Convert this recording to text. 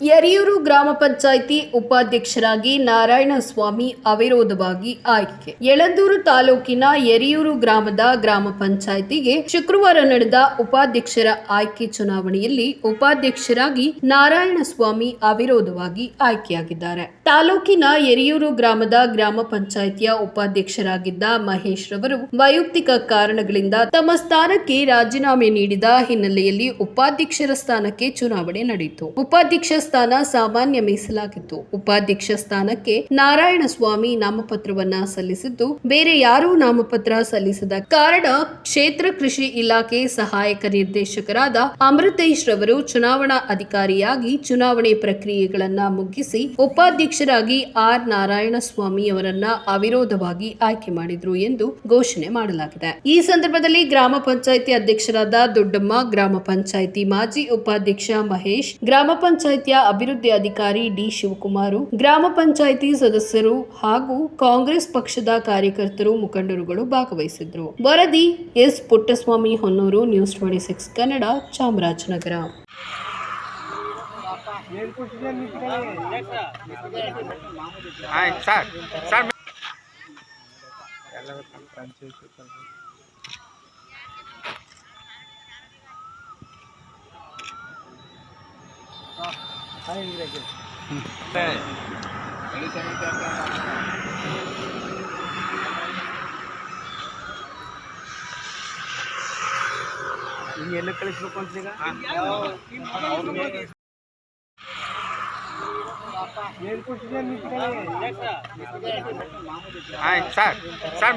ಯರಿಯೂರು ಗ್ರಾಮ ಪಂಚಾಯಿತಿ ಉಪಾಧ್ಯಕ್ಷರಾಗಿ ನಾರಾಯಣಸ್ವಾಮಿ ಅವಿರೋಧವಾಗಿ ಆಯ್ಕೆ. ಯಳಂದೂರು ತಾಲೂಕಿನ ಯರಿಯೂರು ಗ್ರಾಮದ ಗ್ರಾಮ ಪಂಚಾಯಿತಿಗೆ ಶುಕ್ರವಾರ ನಡೆದ ಉಪಾಧ್ಯಕ್ಷರ ಆಯ್ಕೆ ಚುನಾವಣೆಯಲ್ಲಿ ಉಪಾಧ್ಯಕ್ಷರಾಗಿ ನಾರಾಯಣಸ್ವಾಮಿ ಅವಿರೋಧವಾಗಿ ಆಯ್ಕೆಯಾಗಿದ್ದಾರೆ. ತಾಲೂಕಿನ ಯರಿಯೂರು ಗ್ರಾಮದ ಗ್ರಾಮ ಪಂಚಾಯಿತಿಯ ಉಪಾಧ್ಯಕ್ಷರಾಗಿದ್ದ ಮಹೇಶ್ ರವರು ವೈಯಕ್ತಿಕ ಕಾರಣಗಳಿಂದ ತಮ್ಮ ಸ್ಥಾನಕ್ಕೆ ರಾಜೀನಾಮೆ ನೀಡಿದ ಹಿನ್ನೆಲೆಯಲ್ಲಿ ಉಪಾಧ್ಯಕ್ಷರ ಸ್ಥಾನಕ್ಕೆ ಚುನಾವಣೆ ನಡೆಯಿತು. ಉಪಾಧ್ಯಕ್ಷ ಸ್ಥಾನ ಸಾಮಾನ್ಯ ಮೀಸಲಾಗಿತ್ತು. ಉಪಾಧ್ಯಕ್ಷ ಸ್ಥಾನಕ್ಕೆ ನಾರಾಯಣ ಸ್ವಾಮಿ ನಾಮಪತ್ರವನ್ನ ಸಲ್ಲಿಸಿದ್ದು, ಬೇರೆ ಯಾರೂ ನಾಮಪತ್ರ ಸಲ್ಲಿಸದ ಕಾರಣ ಕ್ಷೇತ್ರ ಕೃಷಿ ಇಲಾಖೆ ಸಹಾಯಕ ನಿರ್ದೇಶಕರಾದ ಅಮೃತೇಶ್ ರವರು ಚುನಾವಣಾ ಅಧಿಕಾರಿಯಾಗಿ ಚುನಾವಣೆ ಪ್ರಕ್ರಿಯೆಗಳನ್ನ ಮುಗಿಸಿ ಉಪಾಧ್ಯಕ್ಷರಾಗಿ ಆರ್ ನಾರಾಯಣಸ್ವಾಮಿ ಅವರನ್ನ ಅವಿರೋಧವಾಗಿ ಆಯ್ಕೆ ಮಾಡಿದ್ರು ಎಂದು ಘೋಷಣೆ ಮಾಡಲಾಗಿದೆ. ಈ ಸಂದರ್ಭದಲ್ಲಿ ಗ್ರಾಮ ಪಂಚಾಯಿತಿ ಅಧ್ಯಕ್ಷರಾದ ದೊಡ್ಡಮ್ಮ, ಗ್ರಾಮ ಪಂಚಾಯಿತಿ ಮಾಜಿ ಉಪಾಧ್ಯಕ್ಷ ಮಹೇಶ್, ಗ್ರಾಮ ಪಂಚಾಯಿತಿಯ ಅಭಿವೃದ್ಧಿ ಅಧಿಕಾರಿ ಡಿ ಶಿವಕುಮಾರು, ಗ್ರಾಮ ಪಂಚಾಯಿತಿ ಸದಸ್ಯರು ಹಾಗೂ ಕಾಂಗ್ರೆಸ್ ಪಕ್ಷದ ಕಾರ್ಯಕರ್ತರು ಮುಖಂಡರುಗಳು ಭಾಗವಹಿಸಿದ್ರು ವರದಿ S. Puttaswamy Honnur, news twenty six Kannada, Chamarajanagar. ಎಲ್ಲ ಕಳಿಸ್ಬೇಕು ಅಂತ ಈಗ ಆಯ್ತು ಸರ್ ಸರ್